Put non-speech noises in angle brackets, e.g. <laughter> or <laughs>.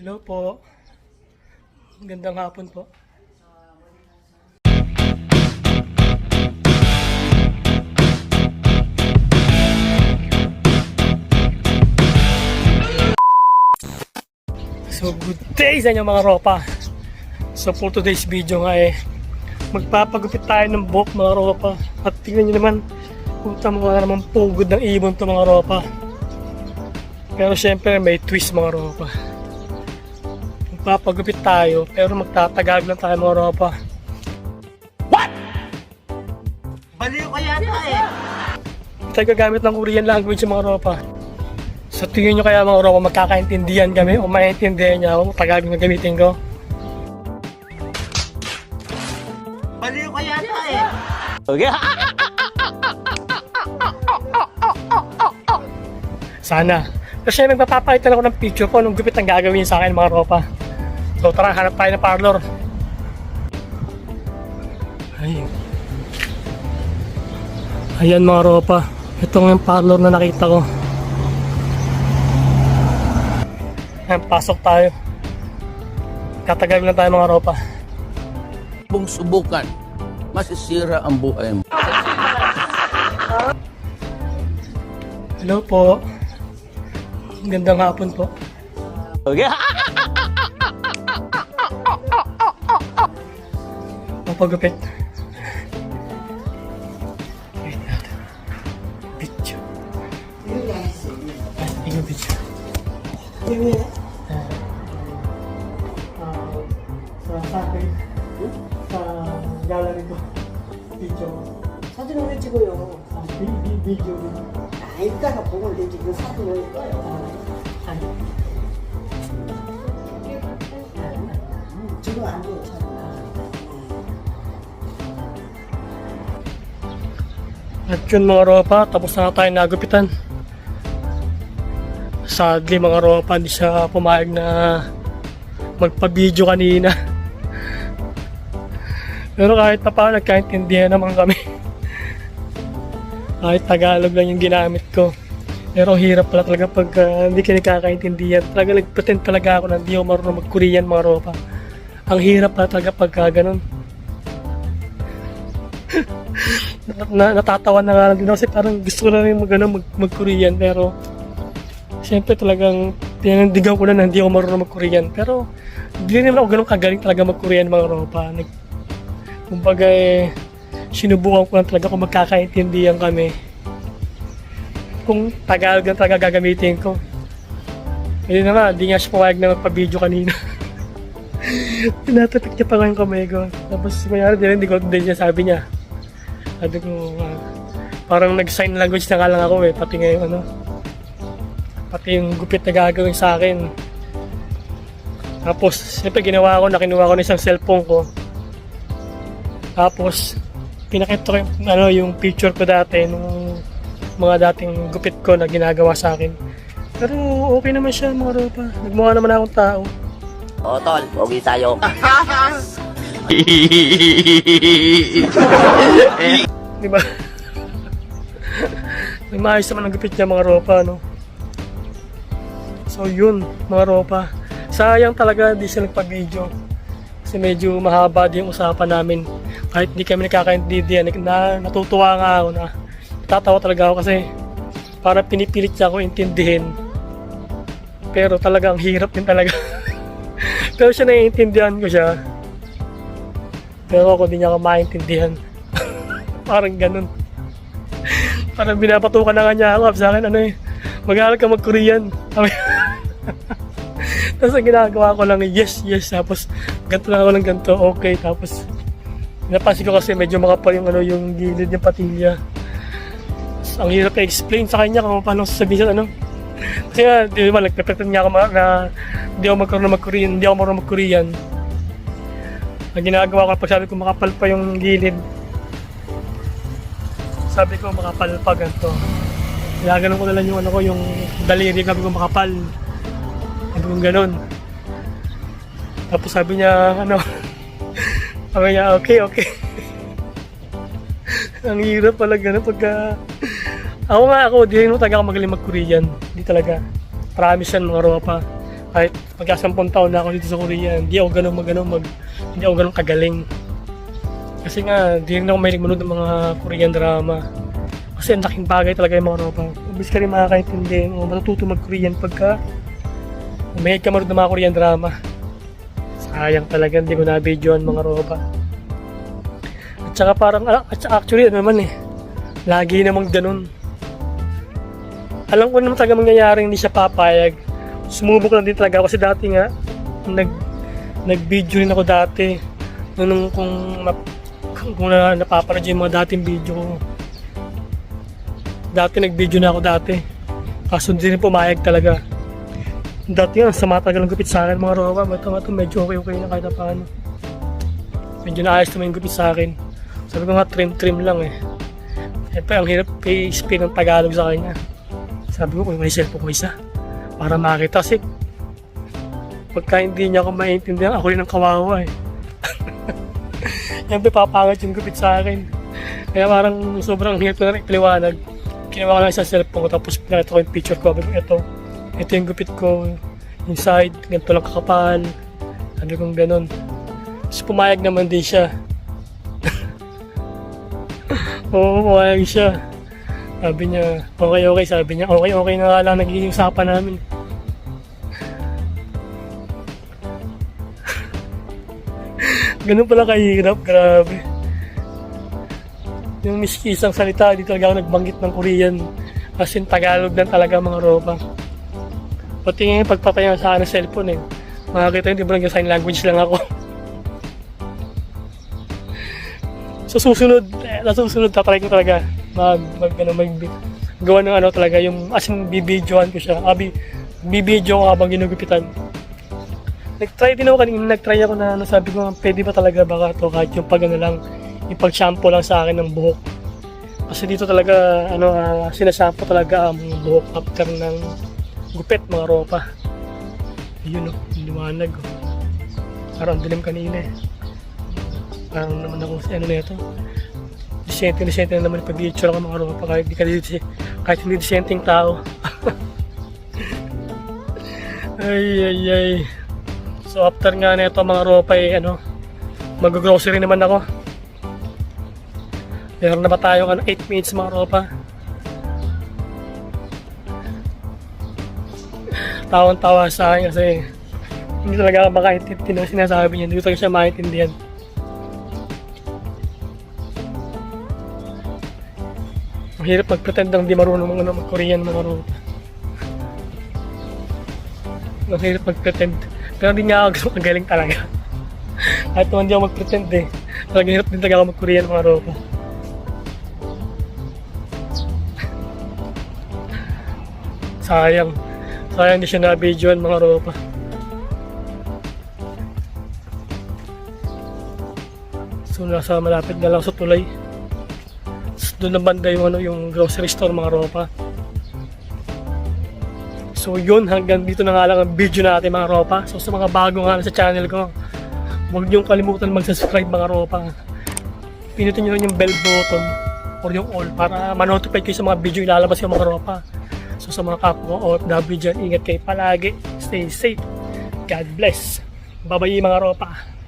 Hello po. Gandang hapon po. So good day sa inyo mga ropa. So for today's video nga eh, magpapagupit tayo ng buhok mga ropa. At tingnan nyo naman, puta mo na naman pugod ng ibon to mga ropa. Pero syempre may twist mga ropa. Magpapagupit tayo pero magtatagag lang tayo mga ropa. Baliw ka yata eh. Tayo gagamit ng Korean language yung mga ropa. So tingin nyo kaya mga ropa magkakaintindihan kami o maintindihan niya ako Tagalog na gamitin ko. Baliw ka yata eh. Sana. Kasi magpapakita lang ako ng picture ko anong gupit ang gagawin sa akin mga ropa. So tara, hanap tayo ng parlor. Ay. Ayan mga ropa. Ito nga yung parlor na nakita ko. Ayan, pasok tayo. Tatagal lang tayo mga ropa. Kung subukan, masisira ang buhay mo. Hello po. Gandang hapon po. Papagupit. 어, 버그펫 비추 아, 이거 비추 이따가 보면 되지. 그 사진 왜 찍어요? 지금 안 돼요. At yun mga ropa, tapos na tayo nagupitan. Sadly mga ropa, hindi siya pumayag na magpa-video kanina. Pero kahit pa paano, nagkaintindihan naman kami. kahit Tagalog lang yung ginamit ko. Pero hirap pala talaga pag ah, hindi ka nakakaintindihan. Talaga nagpretend talaga ako na hindi ako marunong mag-Korean mga ropa. Ang hirap pala talaga pagka ganun. <laughs> na, natatawa na nga lang din kasi parang gusto ko na rin mag, ano, mag, mag-Korean pero syempre talagang tinandigan ko na na hindi ako marunong mag-Korean. Pero hindi naman ako ganun kagaling talaga mag-Korean mga ropa Nag, kumbaga eh sinubukan ko lang talaga kung magkakaintindihan kami. Kung Tagalog lang talaga gagamitin ko. Hindi na nga, hindi nga siya pumayag na magpa-video kanina. <laughs> Tinatapik niya pa nga yung kamay ko. Tapos mayroon din hindi ko din niya sabi niya sabi ko, ah, parang nag-sign language na lang ako eh, pati ngayon ano, pati yung gupit na gagawin sa akin. Tapos, siyempre ginawa ko, nakinuha ko ng isang cellphone ko. Tapos, pinakita ko yung, ano, yung picture ko dati, nung mga dating gupit ko na ginagawa sa akin. Pero okay naman siya mga ropa. Nagmukha naman akong tao. O tol, pogi tayo. <laughs> <laughs> Di ba? Nagmaayos naman ang gupit niya mga ropa, no? So yun, mga ropa. Sayang talaga di sila nagpag-video. Kasi medyo mahaba din yung usapan namin. Kahit hindi kami nakakaintindihan, na, natutuwa nga ako na natatawa talaga ako kasi para pinipilit niya ako intindihin. Pero talagang hirap din talaga. <laughs> Pero siya naiintindihan ko siya. Pero ako di niya ako maintindihan. Parang ganun. Parang binapatukan na nga niya ako. Sa akin, ano eh, mag-aaral ka mag-Korean. <laughs> Tapos ang ginagawa ko lang, yes, yes. Tapos, ganito lang ako ng ganito, okay. Tapos, napansin ko kasi medyo makapal yung, ano, yung gilid ng patilya. Tapos, ang hirap i-explain sa kanya kung paano sasabihin sa ano. Kasi nga, di ba, nagpe-pretend niya ako na hindi ako magkaroon mag-Korean, hindi ako marunong mag-Korean. Ang ginagawa ko, pag sabi ko makapal pa yung gilid, sabi ko makapal pa ganito. Ginaganon ko na lang yung ano ko, yung daliri sabi ko makapal. Sabi ko ganun. Tapos sabi niya, ano, <laughs> sabi niya, okay, okay. <laughs> Ang hirap pala ganun pagka... Ako nga ako, di rin talaga ako magaling mag-Korean. Di talaga. Promise yan mga ropa. Kahit magkasampung taon na ako dito sa Korea, hindi ako ganun mag, ano, mag hindi ako ganun kagaling. Kasi nga, di rin ako may manood ng mga Korean drama. Kasi ang laking bagay talaga yung mga ropa. Ubus ka rin makakaintindi o matututo mag-Korean pagka may ka manood ng mga Korean drama. Sayang talaga, hindi ko na-videoan mga ropa. At saka parang, at saka actually, ano naman eh, lagi namang ganun. Alam ko naman talaga mangyayari, hindi siya papayag. Sumubok lang din talaga kasi dati nga, nag, nag-video rin ako dati. Nung kung, kung na, napapanood yung mga dating video ko. Dati nag-video na ako dati. Kaso hindi rin pumayag talaga. Dati nga, sa matagal ng gupit sa akin mga roba. Ito nga ito, medyo okay-okay na kahit na paano. Medyo naayos naman yung gupit sa akin. Sabi ko nga, trim-trim lang eh. Siyempre, ang hirap i-explain ng Tagalog sa kanya. Sabi ko, kung may cellphone ko isa. Para makita kasi pagka hindi niya ako maintindihan, ako rin ang kawawa eh. <laughs> Yan papangat yung gupit sa akin. Kaya parang sobrang hirap ko na rin ipaliwanag. Kinuha ko lang sa cellphone ko tapos pinakita ko yung picture ko. Sabi ko, ito, ito yung gupit ko. Yung side, ganito lang kakapal. Sabi kong ganun. Tapos pumayag naman din siya. <laughs> Oo, pumayag siya. Sabi niya, okay, okay. Sabi niya, okay, okay na lang nagiging usapan namin. Ganun pala kahirap, grabe. Yung miski isang salita, di talaga ako nagbanggit ng Korean. As in, Tagalog lang talaga mga ropa. Pati nga yung pagpapaya sa akin ng cellphone eh. Makakita yun, di ba nag-sign language lang ako. <laughs> sa susunod, eh, sa susunod, tatry ko talaga mag, mag, ano, mag, gawa ng ano talaga, yung as in, bibidyoan ko siya. Abi, bibidyo ko habang ginugupitan. Nag-try din ako kanina, nag-try ako na ano, sabi ko, pwede ba talaga baka to kahit yung pag ano lang, yung pag-shampoo lang sa akin ng buhok. Kasi dito talaga, ano, uh, sinashampoo talaga ang buhok after ng gupit, mga ropa. Yun o, liwanag o. Parang ang dilim kanina eh. Parang naman ako ano na ito. Disente, disente na naman pag-picture ako mga ropa kahit hindi ka kahit hindi disenteng tao. <laughs> ay, ay, ay. So after nga na ito mga ropa eh, ano, mag-grocery naman ako. Meron na ba tayong ano, 8 minutes mga ropa? Tawang-tawa sa akin kasi hindi talaga makaintindi ng sinasabi niya. Hindi talaga siya maintindihan. Ang hirap mag-pretend ng di marunong ano, mag-Korean mga ropa. Ang hirap mag-pretend. Pero hindi nga ako magaling talaga. <laughs> Kahit naman hindi ako mag-pretend eh. Talagang hirap din talaga ako mag-Korean mga ropa. <laughs> Sayang. Sayang di siya na-videoan mga ropa. So nasa malapit na lang sa tulay. Tapos Doon na banda yung, ano, yung grocery store mga ropa. So yun, hanggang dito na nga lang ang video natin mga ropa. So sa mga bago nga sa channel ko, huwag niyong kalimutan mag-subscribe mga ropa. Pinutin niyo yung bell button or yung all para ma-notify kayo sa mga video ilalabas yung mga ropa. So sa mga kapwa OFW dyan, ingat kayo palagi. Stay safe. God bless. Bye-bye mga ropa.